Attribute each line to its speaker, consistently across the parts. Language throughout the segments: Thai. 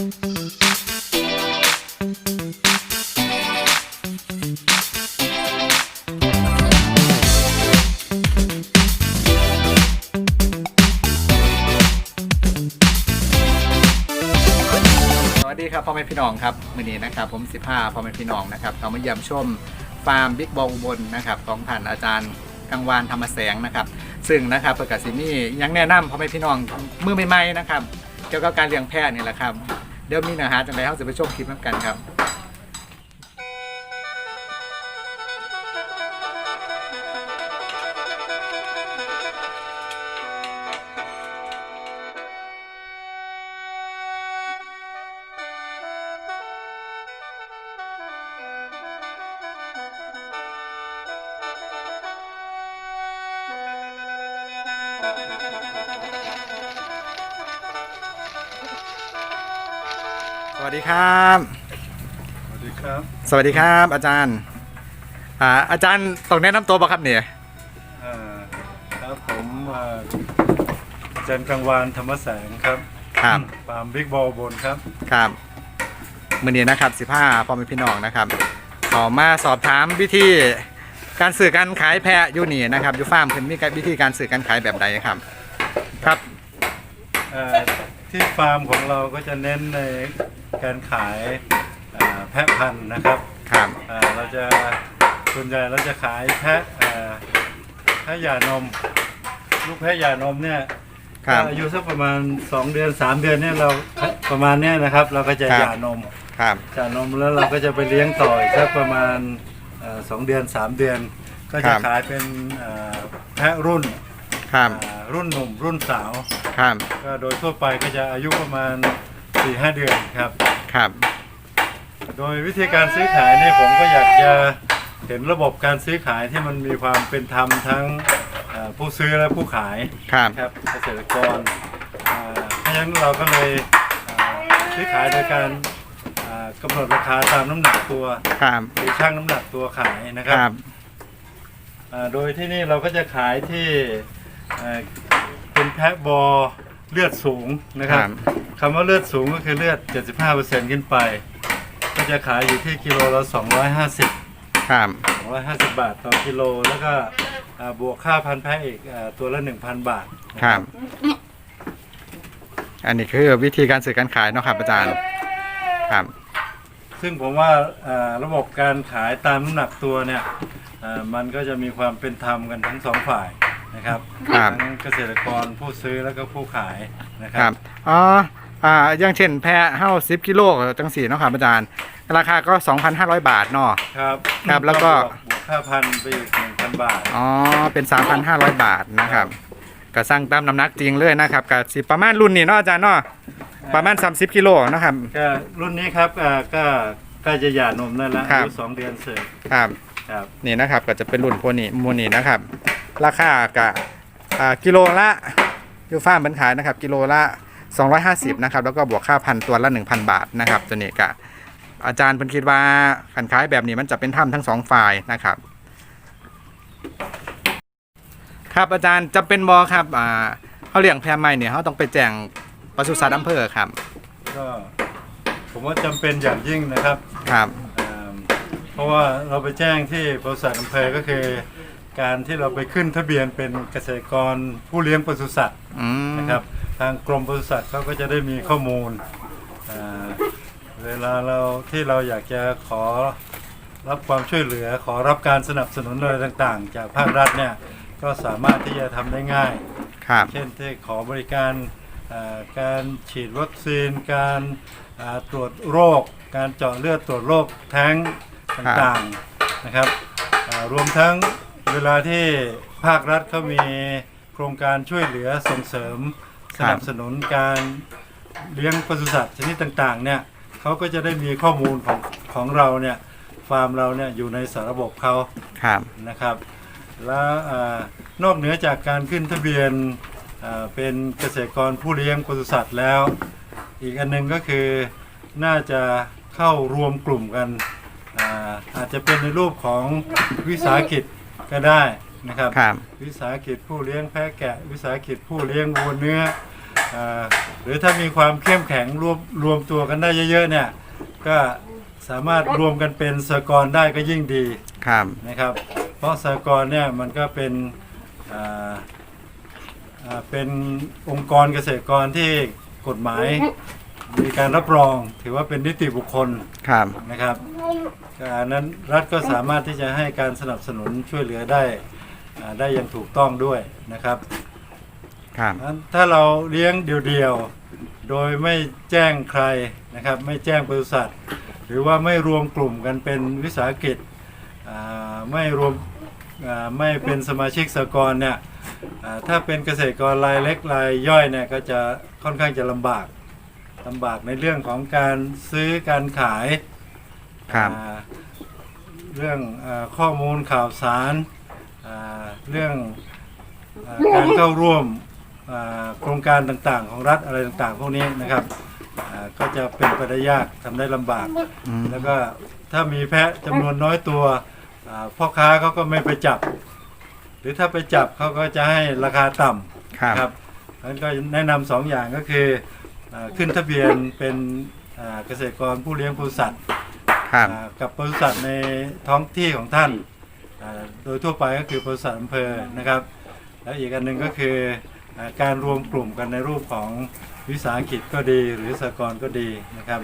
Speaker 1: สวัสดีครับพ่อแม่พี่น้องครับมือนี้นะครับผม15พ่อแม่พี่น้องนะครับเรามาเยี่ยมชมฟาร์มบิ๊กบอลอุบลนะครับของท่านอาจารย์กังวานธรรมแสงนะครับ ซึ่งนะครับประกาศสิมีหยังแนะนำพ่อแม่พี่น้องมือใหม่ๆนะครับเกี่ยวกับการเลี้ยงแพะนี่แหละครับ เดี๋ยวมีเนื้อหาจังไรเราจะไปชมคลิปนำกันครับ วัสดีครับ
Speaker 2: สวัสดีครับ
Speaker 1: สวัสดีครับ อาจารย์อ่าอาจารย์ต้องแนะนำตัวป่ะครับเนี่ย
Speaker 2: เอ่อครับผมเอ่ออาจันกังวานธรรมแสงครับ
Speaker 1: ครับ
Speaker 2: ฟาร์มบิ๊กบอลบนครับ
Speaker 1: ครับมื้อนี้นะครับ15พ่อแม่พี่น้องนะครับขอมาสอบถามวิธีการสื่อการขายแพะอยู่นี่นะครับอยู่ฟาร์มเพิ่นมีวิธีการสื่อการขายแบบใดครับ ครับ
Speaker 2: เอ่อที่ฟาร์มของเราก็จะเน้นใน การขายเอ่อแพะพันธุ์นะครับ
Speaker 1: ครับ
Speaker 2: เอ่อเราจะส่วนใหญ่เราจะขายแพะเอ่อแพะหย่านม ลูกแพะหย่านมเนี่ย
Speaker 1: ครับ
Speaker 2: อายุสักประมาณ 2 เดือน 3 เดือนเนี่ยเราประมาณเนี้ยนะครับ เราก็จะ
Speaker 1: ครับ
Speaker 2: หย่านม
Speaker 1: ครับ
Speaker 2: จากนมแล้วเราก็จะไปเลี้ยงต่ออีกสักประมาณเอ่อสองเดือนสามเดือน ก็
Speaker 1: ครั
Speaker 2: จะ
Speaker 1: บ
Speaker 2: ขายเป็นเอ่อแพะรุ่น
Speaker 1: ครับ
Speaker 2: อ่ารุ่นหนุ่มรุ่นสาว
Speaker 1: ครับ
Speaker 2: ก็โดยทั่วไปก็จะอายุประมาณ 4-5เดือนครับ
Speaker 1: ครับ
Speaker 2: โดยวิธีการซื้อขายเนี่ยผมก็อยากจะเห็นระบบการซื้อขายที่มันมีความเป็นธรรมทั้งเอ่อผู้ซื้อและผู้ขาย
Speaker 1: ครับ
Speaker 2: ครับเกษตรกรอ่าเพราะฉะนั้นเราก็เลยอ่าซื้อขายโดยการอ่ากำหนดราคาตามน้ำหนักตัว
Speaker 1: ครับ
Speaker 2: หรือช่างน้ำหนักตัวขายนะค
Speaker 1: ครับ รับ
Speaker 2: อ่าโดยที่นี่เราก็จะขายที่เอ่อเป็นแพะบอเลือดสูงนะครับคำว่าเลือดสูงก็คือเลือด 75%ขึ้นไป ก็จะขายอยู่ที่กิโลละ 250
Speaker 1: ครับ
Speaker 2: 250 บาทต่อกิโล แล้วก็อ่าบวกค่าพันธุ์แพะอีกอาตัวละ 1,000 บาท
Speaker 1: ครับ อันนี้คือวิธีการสื่อการขายเนาะครับอาจารย์ ครับ
Speaker 2: ซึ่งผมว่าอ่าระบบการขายตามน้ำหนักตัวเนี่ยอ่ามันก็จะมีความเป็นธรรมกันทั้งสองฝ่ายนะครับ
Speaker 1: ครับ
Speaker 2: ทั้งเกษตรกรผู้ซื้อแล้วก็ผู้ขายนะค
Speaker 1: ค
Speaker 2: รั
Speaker 1: รับบ อ๋อ อ่าอย่างเช่นแพะเฮ้า10กิโลจังสี่เนาะครับอาจารย์ ราคาก็ 2,500 บาทเนาะ
Speaker 2: ครับ
Speaker 1: ครับแล้วก็
Speaker 2: บวบวกค่าพันไปอีกหนึ่งพันบาท
Speaker 1: อ๋อ เป็น 3,500 บาทนะครับก็สั่งตามน้ำหนักจริงเลยนะครับก็สิประมาณรุ่นนี้เนาะอาจารย์เนาะประมาณ 30กิโลนะครับ
Speaker 2: ก็รุ่นนี้ครับอ่าก็ใกล้จะหย่านมนั่นแล้ว
Speaker 1: ครั
Speaker 2: อา
Speaker 1: บ
Speaker 2: ยุสองเดือนเสร็จ
Speaker 1: ครับ
Speaker 2: ครับ
Speaker 1: นี่นะครับก็จะเป็นรุ่นพวกนี้หมูนี้นะครับ ราคากะอ่ากิโลละยูฟ้าร์มบรรขายนะครับ กิโลละ 250นะครับแล้วก็บวกค่าพันตัวละ 1,000 บาทนะครับตัวนี้กะอาจารย์เพิ่นคิดว่าขันขายแบบนี้มันจะเป็นถ้ำทั้งสองฝ่ายนะครับ ครับอาจารย์จำเป็นบอครับอ่าเขาเลี้ยงแพะใหม่เนี่ยเขาต้องไปแจ้งปศุสัตว์อำเภอครับ
Speaker 2: ก็ผมว่าจำเป็นอย่างยิ่งนะครับ
Speaker 1: ครับ
Speaker 2: อ่าเพราะว่าเราไปแจ้งที่บริษัทอำเภอก็คือ การที่เราไปขึ้นทะเบียนเป็นเกษตรกรผู้เลี้ยงปศุสัตว์
Speaker 1: อืม
Speaker 2: นะครับ ทางกรมปศุสัตว์เขาก็จะได้มีข้อมูลอ่าเวลาเราที่เราอยากจะขอรับความช่วยเหลือขอรับการสนับสนุนอะไรต่างๆ จากภาครัฐเนี่ยก็สามารถที่จะทำได้ง่าย
Speaker 1: ครับ
Speaker 2: เช่นที่ขอบริการอ่าการฉีดวัคซีน การอ่าตรวจโรค การเจาะเลือดตรวจโรคแท้งต่างๆนะครับอ่ารวมทั้งเวลาที่ภาครัฐเขามีโครงการช่วยเหลือส่งเสริม สนับสนุนการเลี้ยงปศุสัตว์ชนิดต่างๆเนี่ยเขาก็จะได้มีข้อมูลของของเราเนี่ยฟาร์มเราเนี่ยอยู่ในสารบบเขา
Speaker 1: ครับ
Speaker 2: นะครับ แล้วอานอกเหนือจากการขึ้นทะเบียนอ่าเป็นเกษตรกรผู้เลี้ยงปศุสัตว์แล้ว อีกอันหนึงก็คือน่าจะเข้ารวมกลุ่มกันอาอาจจะเป็นในรูปของวิสาหกิจก็ได้ นะครับ
Speaker 1: ครับ
Speaker 2: วิสาหกิจผู้เลี้ยงแพะแกะ วิสาหกิจผู้เลี้ยงวัวเนื้ออ่าหรือถ้ามีความเข้มแข็งรวมรวมตัวกันได้เยอะๆเนี่ยก็สามารถรวมกันเป็นสหกรณ์ได้ก็ยิ่งดี
Speaker 1: ครับ
Speaker 2: นะครับ เพราะสหกรณ์เนี่ยมันก็เป็นอ่าอ่าเป็นองค์กรเกษตรกรที่กฎหมายมีการรับรองถือว่าเป็นนิติบุคคล
Speaker 1: ครับ
Speaker 2: นะครับการนั้นรัฐก็สามารถที่จะให้การสนับสนุนช่วยเหลือได้อ่า ได้อย่างถูกต้องด้วยนะครับ
Speaker 1: ครับ
Speaker 2: งั้นถ้าเราเลี้ยงเดี่ยวๆ โดยไม่แจ้งใครนะครับ ไม่แจ้งบริษัท หรือว่าไม่รวมกลุ่มกันเป็นวิสาหกิจอ่าไม่รวมอ่าไม่เป็นสมาชิกสหกรณ์เนี่ยอ่าถ้าเป็นเกษตรกรรายเล็กรายย่อยเนี่ยก็จะค่อนข้างจะลำบากลำบากในเรื่องของการซื้อการขาย
Speaker 1: ครับ
Speaker 2: อ่าเรื่องอาข้อมูลข่าวสาร อ่าเรื่องอาการเข้าร่วมอ่าโครงการต่างๆ ของรัฐอะไรต่างๆ พวกนี้นะครับอ่าก็จะเป็นไปได้ยากทำได้ลำบาก
Speaker 1: อืม
Speaker 2: แล้วก็ถ้ามีแพะจำนวนน้อยตัวอ่าพ่อค้าเขาก็ไม่ไปจับ หรือถ้าไปจับเขาก็จะให้ราคาต่ำ
Speaker 1: ครับ
Speaker 2: ครับนั้นก็แนะนำสองอย่างก็คืออาขึ้นทะเบียนเป็นอ่าเกษตรกรผู้เลี้ยงปศุสัตว์
Speaker 1: ครับ
Speaker 2: อ่ากับปศุสัตว์ในท้องที่ของท่านอ่า โดยทั่วไปก็คือปศุสัตว์อำเภอนะครับ แล้วอีกอันหนึ่งก็คืออาการรวมกลุ่มกันในรูปของวิสาหกิจก็ดีหรือสหกรณ์ก็ดีนะครับ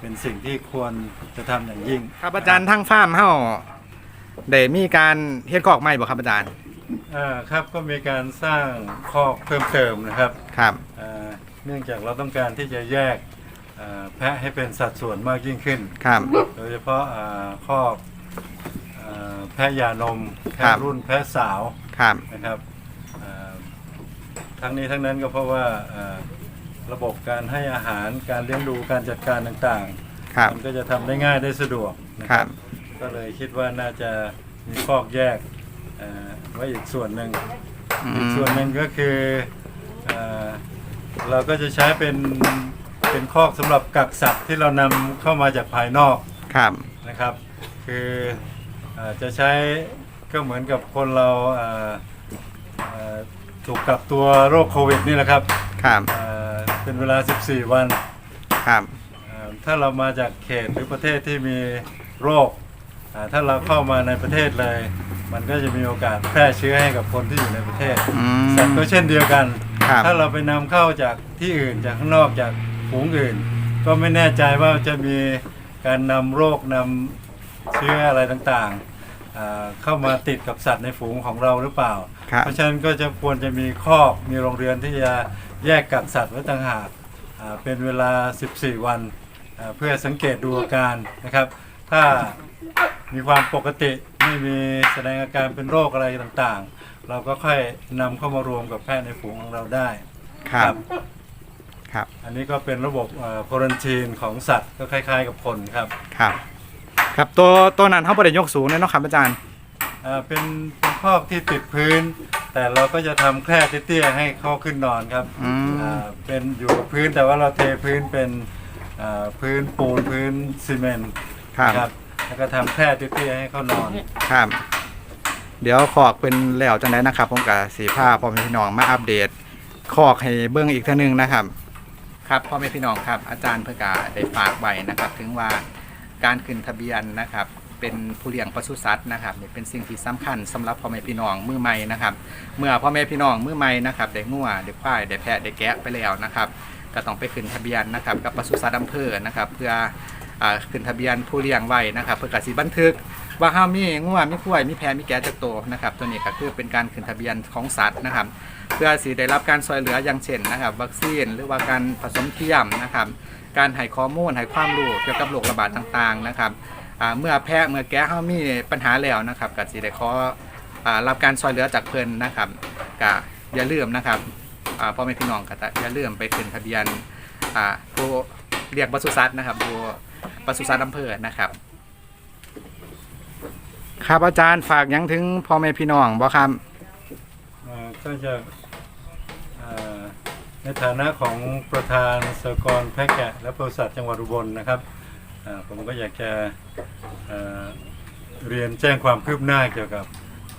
Speaker 2: เป็นสิ่งที่ควรจะทำอย่างยิ่ง
Speaker 1: ครับอาจารย์ทั้งฟาร์มเฮาได้มีการเฮ็ดกอกใหม่บ่ครับอาจารย์
Speaker 2: อ่าครับก็มีการสร้างคอกเพิ่มเติมนะครับ
Speaker 1: ครับ
Speaker 2: อ่าเนื่องจากเราต้องการที่จะแยกอ่าแพะให้เป็นสัดส่วนมากยิ่งขึ้น
Speaker 1: ครับ
Speaker 2: โดยเฉพาะอ่าคอกอ่า แพะยานม
Speaker 1: ครั
Speaker 2: แพะ
Speaker 1: บ
Speaker 2: รุ่นแพะสาว
Speaker 1: ครับ
Speaker 2: นะครับอ่าทั้งนี้ทั้งนั้นก็เพราะว่าอ่าระบบการให้อาหารการเลี้ยงดูการจัดการต่าง
Speaker 1: ครับ
Speaker 2: ๆมันก็จะทำได้ง่ายได้สะดวกนะ
Speaker 1: ค
Speaker 2: ค
Speaker 1: รั
Speaker 2: รับบก็เลยคิดว่าน่าจะมีคอกแยกอ่าไว้อีกส่วนหนึ่ง
Speaker 1: อื
Speaker 2: อีก
Speaker 1: ม
Speaker 2: ส่วนหนึ่งก็คือเออเราก็จะใช้เป็นเป็นคอกสำหรับกักสัตว์ที่เรานำเข้ามาจากภายนอก
Speaker 1: ครับ
Speaker 2: นะครับ คือ เออจะใช้ก็เหมือนกับคนเราเอ่อเอ่อถูกกักตัวโรคโควิดนี่แหละครับ
Speaker 1: ครับ
Speaker 2: เอ่อเป็นเวลา 14 วัน
Speaker 1: ครับ
Speaker 2: เอ่อถ้าเรามาจากเขตหรือประเทศที่มีโรคอ่าถ้าเราเข้ามาในประเทศเลย มันก็จะมีโอกาสแพร่เชื้อให้กับคนที่อยู่ในประเทศ
Speaker 1: อืม
Speaker 2: สัตว์ก็เช่นเดียวกัน
Speaker 1: ครับ
Speaker 2: ถ้าเราไปนำเข้าจากที่อื่นจากข้างนอกจากฝูงอื่น ก็ไม่แน่ใจว่าจะมีการนำโรคนำ เชื้ออะไรต่างๆอ่าเข้ามาติดกับสัตว์ในฝูงของเราหรือเปล่า
Speaker 1: ครับ
Speaker 2: เพราะฉะนั้นก็จะควรจะมีคอกมีโรงเรือนที่จะแยกกักสัตว์ไว้ต่างหากอ่าเป็นเวลา 14 วันอ่าเพื่อสังเกตดูอาการนะครับ ถ้ามีความปกติไม่มีแสดงอาการเป็นโรคอะไรต่างๆ เราก็ค่อยนำเข้ามารวมกับแพทย์ในฝูงของเราได้
Speaker 1: ครับครับ
Speaker 2: อันนี้ก็เป็นระบบโครันทีนของสัตว์ก็คล้าย ๆ กับคนครับ
Speaker 1: ครับ ครับตัวตัวนั้นเฮาบ่ได้ยกสูงเลยเนาะครับอาจารย์
Speaker 2: อ่าเป็นเป็นคอกที่ติดพื้น แต่เราก็จะทำแคร่เตี้ยๆให้เข้าขึ้นนอนครับ
Speaker 1: อืม
Speaker 2: อ่าเป็นอยู่กับพื้นแต่ว่าเราเทพื้นเป็นอ่าพื้นปูนพื้นซีเมนต์
Speaker 1: ครับ
Speaker 2: นะครับแล้วก็ทำแคร่เตี้ยๆให้เขานอน
Speaker 1: ครับ เดี๋ยวขอกเป็นแล้วจังไดนะครับผมกับสีผ้าพ่อแม่พี่น้องมาอัปเดตขอกให้เบิ่งอีกเท่านึงนะครับ ครับพ่อแม่พี่น้องครับอาจารย์เพื่อกาได้ฝากไว้นะครับ ถึงว่า การขึ้นทะเบียนนะครับเป็นผู้เลี้ยงปศุสัตว์นะครับนี่เป็นสิ่งที่สำคัญสำหรับพ่อแม่พี่น้องมือใหม่นะครับ เมื่อพ่อแม่พี่น้องมือใหม่นะครับได้งัวได้ควายได้แพะได้แกะไปแล้วนะครับก็ต้องไปขึ้นทะเบียนนะครับกับปศุสัตว์อำเภอนะครับเพื่ออขึ้นทะเบียนผู้เลี้ยงไว้นะครับเพื่อกสิบันทึกว่าห้ามีงัวมีควายมีแพะมีแกะจักโตนะครับตัวนี้ก็คือเป็นการขึ้นทะเบียนของสัตว์นะครับ เพื่อสิได้รับการช่วยเหลืออย่างเช่นนะครับ วัคซีนหรือว่าการผสมเทียมนะครับ การให้ข้อมูลให้ความรู้เกี่ยวกับโรคระบาดต่างๆนะครับเมื่อแพะเมื่อแกะเฮามีปัญหาแล้วนะครับก็สิได้ขอรับการช่วยเหลือจากเพิ่นนะครับก็อย่าลืมนะครับพ่อแม่พี่น้องก็อย่าลืมไปขึ้นทะเบียนผู้เรียกปศุสัตว์นะครับผู้ปศุสัตว์อำเภอนะครับ ครับอาจารย์ฝากยังถึงพ่อแม่พี่น้องบ่ครับ
Speaker 2: ก็จะ ในฐานะของประธานสหกรณ์แพะแกะ และบริษัทจังหวัดอุบลนะครับเอ่อผมก็อยากจะเอ่อเรียนแจ้งความคืบหน้าเกี่ยวกับ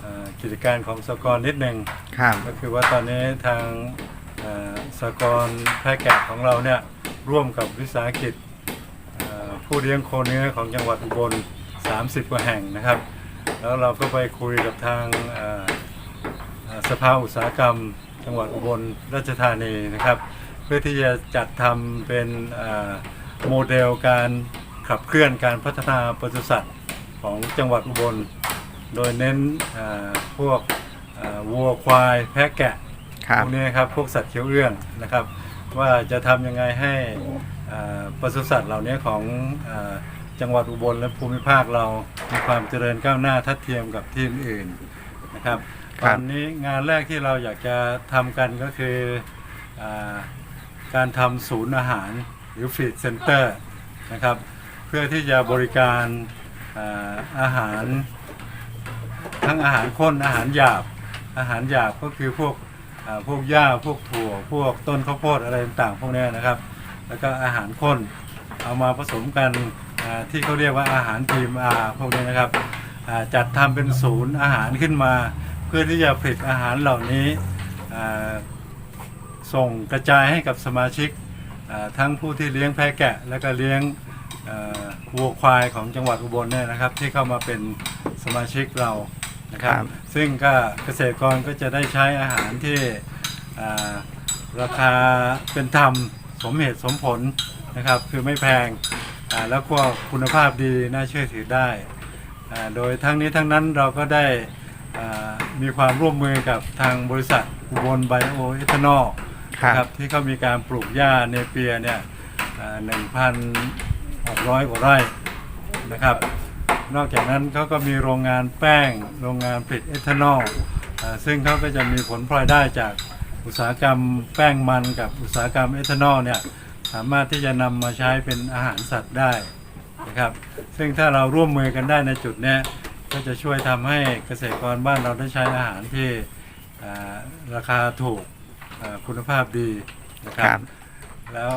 Speaker 2: เอ่อกิจการของสหกรณ์นิดหนึ่ง
Speaker 1: ครับ
Speaker 2: ก็คือว่าตอนนี้ทางเอ่อสหกรณ์แพะแกะของเราเนี่ยร่วมกับวิสาหกิจเอ่อผู้เลี้ยงโคเนื้อของจังหวัดอุบล 30 กว่าแห่งนะครับ แล้วเราก็ไปคุยกับทางเอ่อเอ่อสภาอุตสาหกรรม จังหวัดอุบลราชธานีนะครับ เพื่อที่จะจัดทำเป็นเอ่อโมเดลการขับเคลื่อนการพัฒนาปศุสัตว์ของจังหวัดอุบล โดยเน้นเอ่อพวกเอ่อวัวควายแพะแกะ
Speaker 1: ครั
Speaker 2: พ
Speaker 1: บ
Speaker 2: วกนี้ครับพวกสัตว์เคี้ยวเอื้องนะครับ ว่าจะทำยังไงให้เอ่อปศุสัตว์เหล่านี้ของเอ่อจังหวัดอุบลและภูมิภาคเรามีความเจริญก้าวหน้าทัดเทียมกับที่อื่นๆนะครับ
Speaker 1: ครับ
Speaker 2: วันนี้งานแรกที่เราอยากจะทำกันก็คืออการทำศูนย์อาหารหรือฟีดเซ็นเตอร์นะครับ เพื่อที่จะบริการอาอาหาร ทั้งอาหารข้นอาหารหยาบ อาหารหยาบก็คือพวกพวกหญ้าพวกถั่ว พวกต้นข้าวโพดอะไรต่างๆพวกนี้นะครับ แล้วก็อาหารข้นเอามาผสมกันที่เขาเรียกว่าอาหารทีมอาพวกนี้นะครับจัดทำเป็นศูนย์อาหารขึ้นมา เพื่อที่จะผลิตอาหารเหล่านี้อ่าส่งกระจายให้กับสมาชิกอ่าทั้งผู้ที่เลี้ยงแพะแกะ แล้วก็เลี้ยงเอ่อวัวควายของจังหวัดอุบลเนี่ยนะครับ ที่เข้ามาเป็นสมาชิกเรานะครับ
Speaker 1: ครับ
Speaker 2: ซึ่งก็เกษตรกรก็จะได้ใช้อาหารที่อ่าราคาเป็นธรรมสมเหตุสมผลนะครับ คือไม่แพงอ่าแล้วก็คุณภาพดีน่าเชื่อถือได้อ่าโดยทั้งนี้ทั้งนั้นเราก็ได้อ่า มีความร่วมมือกับทางบริษัทอุบลไบโอเอทานอล
Speaker 1: ครับ
Speaker 2: ที่เขามีการปลูกหญ้าเนเปียเนี่ยหนึ่งพันหกร้อยกว่าไร่นะครับ นอกจากนั้นเขาก็มีโรงงานแป้ง โรงงานผลิตเอทานอลอ่าซึ่งเขาก็จะมีผลพลอยได้จากอุตสาหกรรมแป้งมันกับอุตสาหกรรมเอทานอลเนี่ยสามารถที่จะนำมาใช้เป็นอาหารสัตว์ได้นะครับ ซึ่งถ้าเราร่วมมือกันได้ในจุดเนี้ย ก็จะช่วยทำให้เกษตรกรบ้านเราได้ใช้อาหารที่อ่าราคาถูกอ่าคุณภาพดีนะค
Speaker 1: ค
Speaker 2: รั
Speaker 1: รับ บ
Speaker 2: แล้ว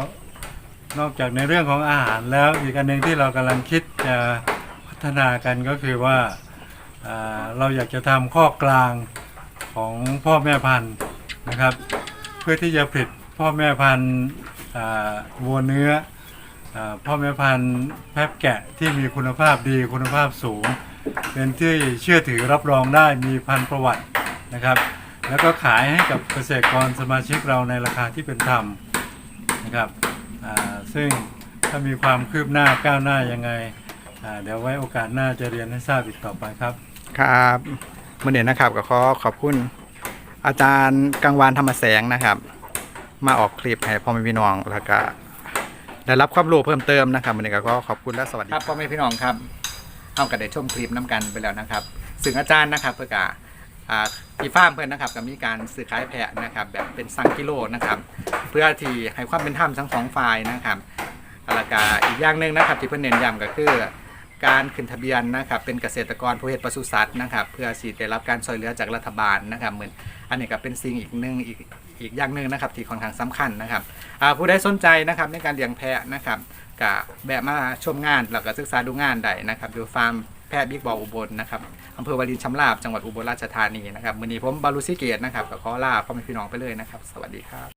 Speaker 2: นอกจากในเรื่องของอาหารแล้วอีกอันหนึ่งที่เรากำลังคิดจะพัฒนากันก็คือว่าอ่าเราอยากจะทำข้อกลางของพ่อแม่พันธุ์นะครับ เพื่อที่จะผลิตพ่อแม่พันธุ์อ่าวัวเนื้ออาพ่อแม่พันธุ์แพะแกะที่มีคุณภาพดีคุณภาพสูง เป็นที่เชื่อถือรับรองได้มีพันธุ์ประวัตินะครับ แล้วก็ขายให้กับเกษตรกรสมาชิกเราในราคาที่เป็นธรรมนะครับอ่าซึ่งถ้ามีความคืบหน้าก้าวหน้ายังไงอ่าเดี๋ยวไว้โอกาสหน้าจะเรียนให้ทราบอีกต่อไปครับ
Speaker 1: ครับเมื่อเดือนนะครับก็ขอขอบคุณอาจารย์กังวานธรรมแสงนะครับ มาออกคลิปให้พ่อแม่พี่น้องแล้วก็ได้รับความรู้เพิ่มเติมนะครับวันนี้ก็ขอบคุณและสวัสดีครับพ่อแม่พี่น้องครับ เอากระได้ชมคลิปน้กันไปแล้วนะครับซึ่งอาจารย์นะครับเพื่อกะอ่าที่ฟาร์มเพื่อนนะครับก็มีการซื้อขายแพะนะครับ แบบเป็นสั่งกิโลนะครับ เพื่อที่ให้ความเป็นธรรมทั้งสองฝ่ายนะครับแล้วก็อีกอย่างหนึ่งนะครับ ที่เพื่อนเน้นย้ำก็คือ การขึ้นทะเบียนนะครับ เป็นเกษตรกรผู้เฮ็ดปศุสัตว์นะครับ เพื่อสิได้รับการช่วยเหลือจากรัฐบาลนะครับเหมือนอันนี้ก็เป็นสิ่งอีกหนึ่งอีกอีกอย่างหนึ่งนะครับที่ค่อนข้างสำคัญนะครับผู้ใดสนใจนะครับในการเลี้ยงแพะนะครับ ก็แบบมาชมงานแล้วก็ศึกษาดูงานได้นะครับอยู่ฟาร์มแพทย์บิ๊กบอลอุบลนะครับอำเภอวารินชำราบจังหวัดอุบลราชธานีนะครับมื้อนี้ผมบารุซิเกตนะครับก็ขอลาพ่อแม่พี่น้องไปเลยนะครับ สวัสดีครับ